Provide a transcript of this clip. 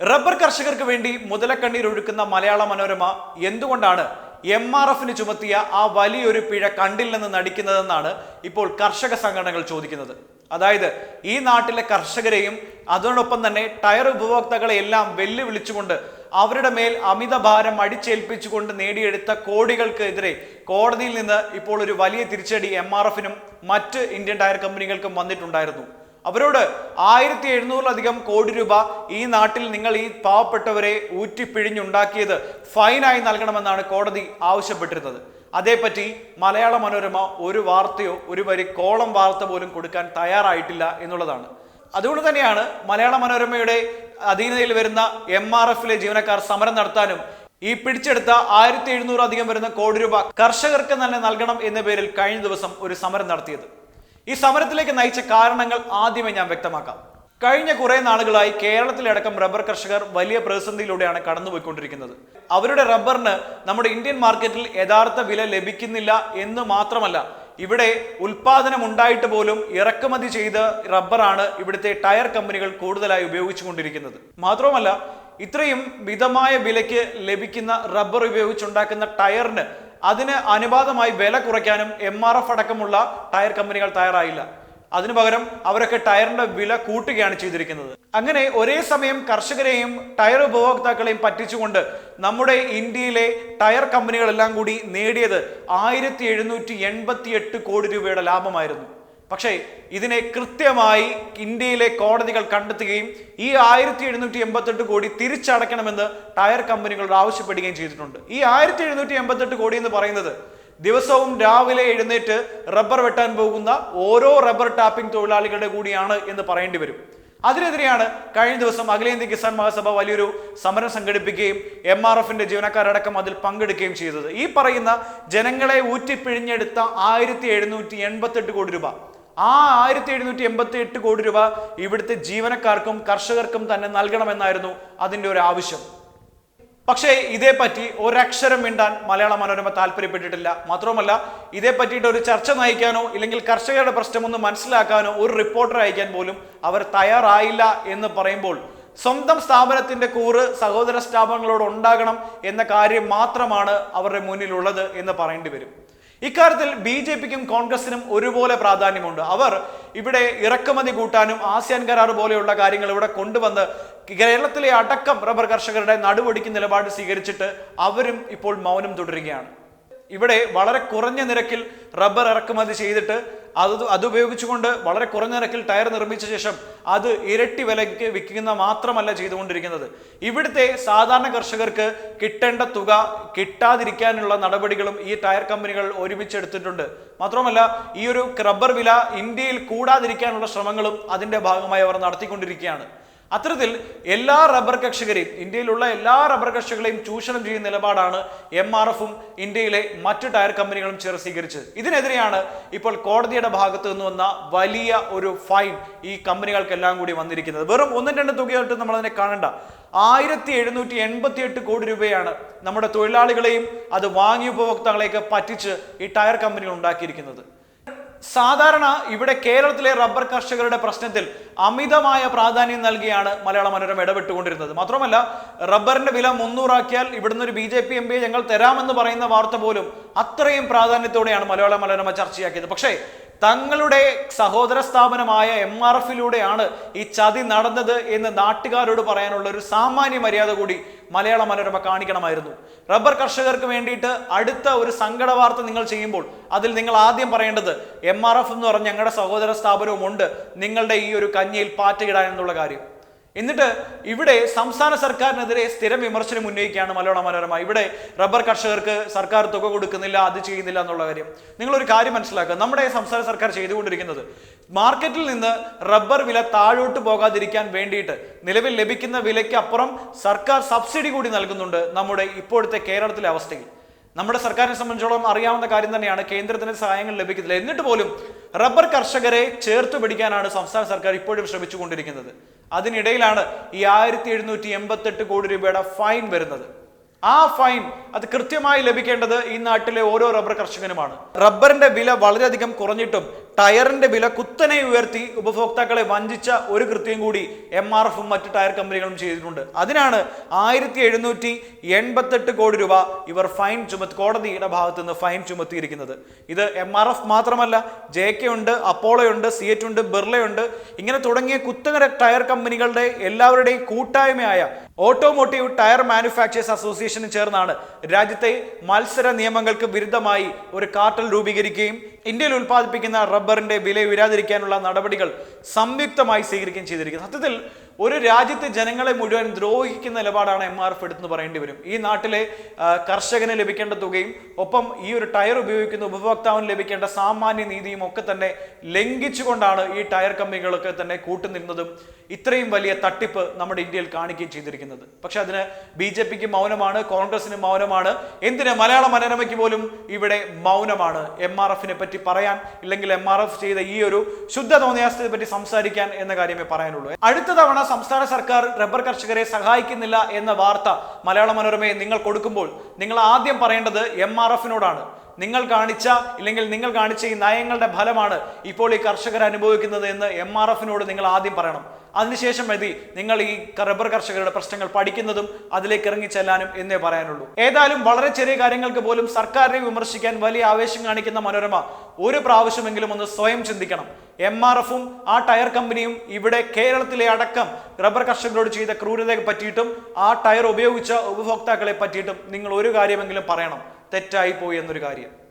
Rubber കർഷകർക്ക് വേണ്ടി മുതലക്കണ്ണീർ ഒഴുക്കുന്ന മലയാള മനോരമ എന്തുകൊണ്ടാണ് എം ആർ എഫിന് ചുമത്തിയ ആ വലിയൊരു പിഴ കണ്ടില്ലെന്ന് നടിക്കുന്നതെന്നാണ് ഇപ്പോൾ കർഷക സംഘടനകൾ ചോദിക്കുന്നത്. അതായത് ഈ നാട്ടിലെ കർഷകരെയും അതോടൊപ്പം തന്നെ ടയർ ഉപഭോക്താക്കളെ എല്ലാം വെല്ലുവിളിച്ചുകൊണ്ട് അവരുടെ മേൽ അമിത ഭാരം അടിച്ചേൽപ്പിച്ചുകൊണ്ട് നേടിയെടുത്ത കോടികൾക്കെതിരെ കോടതിയിൽ നിന്ന് ഇപ്പോൾ ഒരു വലിയ തിരിച്ചടി എം മറ്റ് ഇന്ത്യൻ ടയർ കമ്പനികൾക്കും വന്നിട്ടുണ്ടായിരുന്നു. അവരോട് ആയിരത്തി എഴുന്നൂറിലധികം കോടി രൂപ ഈ നാട്ടിൽ നിങ്ങൾ ഈ പാവപ്പെട്ടവരെ ഊറ്റിപ്പിഴിഞ്ഞുണ്ടാക്കിയത് ഫൈനായി നൽകണമെന്നാണ് കോടതി ആവശ്യപ്പെട്ടിരുന്നത്. അതേപ്പറ്റി മലയാള മനോരമ ഒരു വാർത്തയോ ഒരു വരി കോളം വാർത്ത പോലും കൊടുക്കാൻ തയ്യാറായിട്ടില്ല എന്നുള്ളതാണ്. അതുകൊണ്ട് തന്നെയാണ് മലയാള മനോരമയുടെ അധീനതയിൽ വരുന്ന എം ആർ എഫിലെ ജീവനക്കാർ സമരം നടത്താനും ഈ പിടിച്ചെടുത്ത ആയിരത്തി എഴുന്നൂറ് അധികം വരുന്ന കോടി രൂപ കർഷകർക്ക് തന്നെ നൽകണം എന്ന പേരിൽ കഴിഞ്ഞ ദിവസം ഒരു സമരം നടത്തിയത്. ഈ സമരത്തിലേക്ക് നയിച്ച കാരണങ്ങൾ ആദ്യമേ ഞാൻ വ്യക്തമാക്കാം. കഴിഞ്ഞ കുറെ നാളുകളായി കേരളത്തിലടക്കം റബ്ബർ കർഷകർ വലിയ പ്രതിസന്ധിയിലൂടെയാണ് കടന്നുപോയിക്കൊണ്ടിരിക്കുന്നത്. അവരുടെ റബ്ബറിന് നമ്മുടെ ഇന്ത്യൻ മാർക്കറ്റിൽ യഥാർത്ഥ വില ലഭിക്കുന്നില്ല എന്ന് മാത്രമല്ല ഇവിടെ ഉൽപാദനം ഉണ്ടായിട്ട് പോലും ഇറക്കുമതി ചെയ്ത റബ്ബറാണ് ഇവിടുത്തെ ടയർ കമ്പനികൾ കൂടുതലായി ഉപയോഗിച്ചുകൊണ്ടിരിക്കുന്നത്. മാത്രവുമല്ല ഇത്രയും മിതമായ വിലയ്ക്ക് ലഭിക്കുന്ന റബ്ബർ ഉപയോഗിച്ചുണ്ടാക്കുന്ന ടയറിന് അതിന് അനുപാതമായി വില കുറയ്ക്കാനും എം ആർ എഫ് അടക്കമുള്ള ടയർ കമ്പനികൾ തയ്യാറായില്ല. അതിനു പകരം അവരൊക്കെ ടയറിന്റെ വില കൂട്ടുകയാണ് ചെയ്തിരിക്കുന്നത്. അങ്ങനെ ഒരേ സമയം കർഷകരെയും ടയർ ഉപഭോക്താക്കളെയും പറ്റിച്ചുകൊണ്ട് നമ്മുടെ ഇന്ത്യയിലെ ടയർ കമ്പനികളെല്ലാം കൂടി നേടിയത് ആയിരത്തി കോടി രൂപയുടെ ലാഭമായിരുന്നു. പക്ഷേ ഇതിനെ കൃത്യമായി ഇന്ത്യയിലെ കോടതികൾ കണ്ടെത്തുകയും ഈ ആയിരത്തി എഴുന്നൂറ്റി എൺപത്തെട്ട് കോടി തിരിച്ചടയ്ക്കണമെന്ന് ടയർ കമ്പനികളോട് ആവശ്യപ്പെടുകയും ചെയ്തിട്ടുണ്ട്. ഈ ആയിരത്തി എഴുന്നൂറ്റി എൺപത്തെട്ട് കോടി എന്ന് പറയുന്നത് ദിവസവും രാവിലെ എഴുന്നേറ്റ് റബ്ബർ വെട്ടാൻ പോകുന്ന ഓരോ റബ്ബർ ടാപ്പിംഗ് തൊഴിലാളികളുടെ കൂടിയാണ് എന്ന് പറയേണ്ടി വരും. അതിനെതിരെയാണ് കഴിഞ്ഞ ദിവസം അഖിലേന്ത്യ കിസാൻ മഹാസഭ വലിയൊരു സമരം സംഘടിപ്പിക്കുകയും എം ആർ എഫിന്റെ ജീവനക്കാരടക്കം അതിൽ പങ്കെടുക്കുകയും ചെയ്തത്. ഈ പറയുന്ന ജനങ്ങളെ ഊറ്റിപ്പിഴിഞ്ഞെടുത്ത ആയിരത്തി എഴുന്നൂറ്റി എൺപത്തെട്ട് കോടി രൂപ. ആ ആയിരത്തി എഴുന്നൂറ്റി എൺപത്തി എട്ട് കോടി രൂപ ഇവിടുത്തെ ജീവനക്കാർക്കും കർഷകർക്കും തന്നെ നൽകണമെന്നായിരുന്നു അതിന്റെ ഒരു ആവശ്യം. പക്ഷേ ഇതേപ്പറ്റി ഒരക്ഷരം മിണ്ടാൻ മലയാള മനോരമ താല്പര്യപ്പെട്ടിട്ടില്ല. മാത്രവുമല്ല ഇതേ പറ്റിയിട്ട് ഒരു ചർച്ച നയിക്കാനോ ഇല്ലെങ്കിൽ കർഷകരുടെ പ്രശ്നമൊന്ന് മനസ്സിലാക്കാനോ ഒരു റിപ്പോർട്ടർ അയക്കാൻ പോലും അവർ തയ്യാറായില്ല എന്ന് പറയുമ്പോൾ സ്വന്തം സ്ഥാപനത്തിന്റെ കൂറ് സഹോദര സ്ഥാപനങ്ങളോട് ഉണ്ടാകണം എന്ന കാര്യം മാത്രമാണ് അവരുടെ മുന്നിലുള്ളത് എന്ന് പറയേണ്ടി വരും. ഇക്കാര്യത്തിൽ ബി ജെ പിക്കും കോൺഗ്രസിനും ഒരുപോലെ പ്രാധാന്യമുണ്ട്. അവർ ഇവിടെ ഇറക്കുമതി കൂട്ടാനും ആസിയാൻ കരാർ പോലെയുള്ള കാര്യങ്ങൾ ഇവിടെ കൊണ്ടുവന്ന് കേരളത്തിലെ അടക്കം റബ്ബർ കർഷകരുടെ നടുവൊടിക്ക് നിലപാട് സ്വീകരിച്ചിട്ട് അവരും ഇപ്പോൾ മൗനം തുടരുകയാണ്. ഇവിടെ വളരെ കുറഞ്ഞ നിരക്കിൽ റബ്ബർ ഇറക്കുമതി ചെയ്തിട്ട് അത് അത് ഉപയോഗിച്ചുകൊണ്ട് വളരെ കുറഞ്ഞ നിരക്കിൽ ടയർ നിർമ്മിച്ച ശേഷം അത് ഇരട്ടി വിലയ്ക്ക് വിൽക്കുന്ന മാത്രമല്ല ചെയ്തുകൊണ്ടിരിക്കുന്നത്. ഇവിടുത്തെ സാധാരണ കർഷകർക്ക് കിട്ടേണ്ട തുക കിട്ടാതിരിക്കാനുള്ള നടപടികളും ഈ ടയർ കമ്പനികൾ ഒരുമിച്ചെടുത്തിട്ടുണ്ട്. മാത്രമല്ല ഈ ഒരു റബ്ബർ വില ഇന്ത്യയിൽ കൂടാതിരിക്കാനുള്ള ശ്രമങ്ങളും അതിന്റെ ഭാഗമായി അവർ നടത്തിക്കൊണ്ടിരിക്കുകയാണ്. അത്തരത്തിൽ എല്ലാ റബ്ബർ കർഷകരെയും ഇന്ത്യയിലുള്ള എല്ലാ റബ്ബർ കർഷകരെയും ചൂഷണം ചെയ്യുന്ന നിലപാടാണ് എം ആർ എഫും ഇന്ത്യയിലെ മറ്റ് ടയർ കമ്പനികളും ചേർന്ന് സ്വീകരിച്ചത്. ഇതിനെതിരെയാണ് ഇപ്പോൾ കോടതിയുടെ ഭാഗത്ത് നിന്ന് വന്ന വലിയ ഒരു ഫൈൻ ഈ കമ്പനികൾക്കെല്ലാം കൂടി വന്നിരിക്കുന്നത്. വെറും ഒന്നും രണ്ട് തുകയായിട്ട് നമ്മൾ അതിനെ കാണണ്ട. ആയിരത്തി എഴുന്നൂറ്റി എൺപത്തി എട്ട് കോടി രൂപയാണ് നമ്മുടെ തൊഴിലാളികളെയും അത് വാങ്ങിയ ഉപഭോക്താക്കളെയൊക്കെ പറ്റിച്ച് ഈ ടയർ കമ്പനികൾ ഉണ്ടാക്കിയിരിക്കുന്നത്. സാധാരണ ഇവിടെ കേരളത്തിലെ റബ്ബർ കർഷകരുടെ പ്രശ്നത്തിൽ അമിതമായ പ്രാധാന്യം നൽകിയാണ് മലയാള മനോരമ ഇടപെട്ടുകൊണ്ടിരുന്നത്. മാത്രമല്ല റബ്ബറിന്റെ വില മുന്നൂറാക്കിയാൽ ഇവിടുന്ന് ഒരു ബി ജെ പി എം പിയെ ഞങ്ങൾ തരാമെന്ന് പറയുന്ന വാർത്ത പോലും അത്രയും പ്രാധാന്യത്തോടെയാണ് മലയാള മനോരമ ചർച്ചയാക്കിയത്. പക്ഷേ തങ്ങളുടെ സഹോദര സ്ഥാപനമായ എം ആർ എഫിലൂടെയാണ് ഈ ചതി നടന്നത് എന്ന് നാട്ടുകാരോട് പറയാനുള്ള ഒരു സാമാന്യ മര്യാദ കൂടി മലയാള മനോരമ കാണിക്കണമായിരുന്നു. റബ്ബർ കർഷകർക്ക് വേണ്ടിയിട്ട് അടുത്ത ഒരു സങ്കട വാർത്ത നിങ്ങൾ ചെയ്യുമ്പോൾ അതിൽ നിങ്ങൾ ആദ്യം പറയേണ്ടത് എം ആർ എഫ് എന്ന് പറഞ്ഞ ഞങ്ങളുടെ സഹോദര സ്ഥാപനവും ഉണ്ട് നിങ്ങളുടെ ഈ ഒരു കഞ്ഞിയിൽ പാറ്റയിടാൻ എന്നുള്ള കാര്യം. എന്നിട്ട് ഇവിടെ സംസ്ഥാന സർക്കാരിനെതിരെ സ്ഥിരം വിമർശനം ഉന്നയിക്കുകയാണ് മലയാള മനോരമ. ഇവിടെ റബ്ബർ കർഷകർക്ക് സർക്കാർ തുക കൊടുക്കുന്നില്ല അത് ചെയ്യുന്നില്ല എന്നുള്ള കാര്യം. നിങ്ങളൊരു കാര്യം മനസ്സിലാക്കുക. നമ്മുടെ സംസ്ഥാന സർക്കാർ ചെയ്തുകൊണ്ടിരിക്കുന്നത് മാർക്കറ്റിൽ നിന്ന് റബ്ബർ വില താഴോട്ട് പോകാതിരിക്കാൻ വേണ്ടിയിട്ട് നിലവിൽ ലഭിക്കുന്ന വിലയ്ക്ക് അപ്പുറം സർക്കാർ സബ്സിഡി കൂടി നൽകുന്നുണ്ട് നമ്മുടെ ഇപ്പോഴത്തെ കേരളത്തിലെ അവസ്ഥയിൽ. നമ്മുടെ സർക്കാരിനെ സംബന്ധിച്ചോളം അറിയാവുന്ന കാര്യം തന്നെയാണ് കേന്ദ്രത്തിന് സഹായങ്ങൾ ലഭിക്കുന്നില്ല. എന്നിട്ട് പോലും റബ്ബർ കർഷകരെ ചേർത്ത് പിടിക്കാനാണ് സംസ്ഥാന സർക്കാർ ഇപ്പോഴും ശ്രമിച്ചുകൊണ്ടിരിക്കുന്നത്. അതിനിടയിലാണ് ഈ ആയിരത്തി എഴുന്നൂറ്റി എൺപത്തെട്ട് കോടി രൂപയുടെ ഫൈൻ വരുന്നത്. ആ ഫൈൻ അത് കൃത്യമായി ലഭിക്കേണ്ടത് ഈ നാട്ടിലെ ഓരോ റബ്ബർ കർഷകനുമാണ്. റബ്ബറിന്റെ വില വളരെയധികം കുറഞ്ഞിട്ടും ടയറിന്റെ വില കുത്തനെ ഉയർത്തി ഉപഭോക്താക്കളെ വഞ്ചിച്ച ഒരു കൃത്യം കൂടി എം ആർ എഫും മറ്റ് ടയർ കമ്പനികളും ചെയ്തിട്ടുണ്ട്. അതിനാണ് ആയിരത്തി എഴുന്നൂറ്റി എൺപത്തെട്ട് കോടി രൂപ ഇവർ ഫൈൻ ചുമത്തി കോടതിയുടെ ഭാഗത്ത് നിന്ന് ഫൈൻ ചുമത്തിയിരിക്കുന്നത്. ഇത് എം ആർ എഫ് മാത്രമല്ല ജെ കെ ഉണ്ട് അപ്പോളോയുണ്ട് സിയറ്റ് ഉണ്ട് ബിർളയുണ്ട് ഇങ്ങനെ തുടങ്ങിയ കുത്തകര ടയർ കമ്പനികളുടെ എല്ലാവരുടെയും കൂട്ടായ്മയായ ഓട്ടോമോട്ടീവ് ടയർ മാനുഫാക്ചേഴ്സ് അസോസിയേഷന് ചേർന്നാണ് രാജ്യത്തെ മത്സര നിയമങ്ങൾക്ക് വിരുദ്ധമായി ഒരു കാർട്ടൽ രൂപീകരിക്കുകയും ഇന്ത്യയിൽ ഉൽപ്പാദിപ്പിക്കുന്ന റബ്ബറിന്റെ വില ഉയരാതിരിക്കാനുള്ള നടപടികൾ സംയുക്തമായി സ്വീകരിക്കുകയും ചെയ്തിരിക്കുന്നു. സത്യത്തിൽ ഒരു രാജ്യത്തെ ജനങ്ങളെ മുഴുവൻ ദ്രോഹിക്കുന്ന നിലപാടാണ് എം ആർ എഫ് എടുത്തെന്ന് പറയേണ്ടി വരും. ഈ നാട്ടിലെ കർഷകന് ലഭിക്കേണ്ട തുകയും ഒപ്പം ഈ ഒരു ടയർ ഉപയോഗിക്കുന്ന ഉപഭോക്താവിന് ലഭിക്കേണ്ട സാമാന്യ നീതിയും ഒക്കെ തന്നെ ലംഘിച്ചുകൊണ്ടാണ് ഈ ടയർ കമ്പനികളൊക്കെ തന്നെ കൂട്ടുനിന്നതും ഇത്രയും വലിയ തട്ടിപ്പ് നമ്മുടെ ഇന്ത്യയിൽ കാണിക്കുകയും ചെയ്തിരിക്കുന്നത്. പക്ഷെ അതിന് ബി ജെ പിക്ക് മൗനമാണ് കോൺഗ്രസിന് മൗനമാണ്. എന്തിന് മലയാള മനോരമയ്ക്ക് പോലും ഇവിടെ മൗനമാണ് എം ആർ എഫിനെ പറ്റി പറയാൻ ഇല്ലെങ്കിൽ എം ആർ എഫ് ചെയ്ത ഈ ഒരു ശുദ്ധ തോന്നിയാസത്തെ പറ്റി സംസാരിക്കാൻ എന്ന കാര്യമേ പറയാനുള്ളൂ. അടുത്ത തവണ സംസ്ഥാന സർക്കാർ റബ്ബർ കർഷകരെ സഹായിക്കുന്നില്ല എന്ന വാർത്ത മലയാള മനോരമയെ നിങ്ങൾ കൊടുക്കുമ്പോൾ നിങ്ങൾ ആദ്യം പറയേണ്ടത് എം ആർ എഫിനോടാണ് നിങ്ങൾ കാണിച്ച ഇല്ലെങ്കിൽ നിങ്ങൾ കാണിച്ച ഈ നയങ്ങളുടെ ഫലമാണ് ഇപ്പോൾ ഈ കർഷകർ അനുഭവിക്കുന്നത് എന്ന് എം ആർ എഫിനോട് നിങ്ങൾ ആദ്യം പറയണം. അതിനുശേഷം മതി നിങ്ങൾ ഈ റബ്ബർ കർഷകരുടെ പ്രശ്നങ്ങൾ പഠിക്കുന്നതും അതിലേക്ക് ഇറങ്ങി ചെല്ലാനും എന്നേ പറയാനുള്ളൂ. ഏതായാലും വളരെ ചെറിയ കാര്യങ്ങൾക്ക് പോലും സർക്കാരിനെ വിമർശിക്കാൻ വലിയ ആവേശം കാണിക്കുന്ന മനോരമ ഒരു പ്രാവശ്യമെങ്കിലും ഒന്ന് സ്വയം ചിന്തിക്കണം. എം ആർ എഫും ആ ടയർ കമ്പനിയും ഇവിടെ കേരളത്തിലെ അടക്കം റബ്ബർ കർഷകരോട് ചെയ്ത ക്രൂരതയെ പറ്റിയിട്ടും ആ ടയർ ഉപയോഗിച്ച ഉപഭോക്താക്കളെ പറ്റിയിട്ടും നിങ്ങൾ ഒരു കാര്യമെങ്കിലും പറയണം. തെറ്റായി പോയി എന്നൊരു കാര്യം.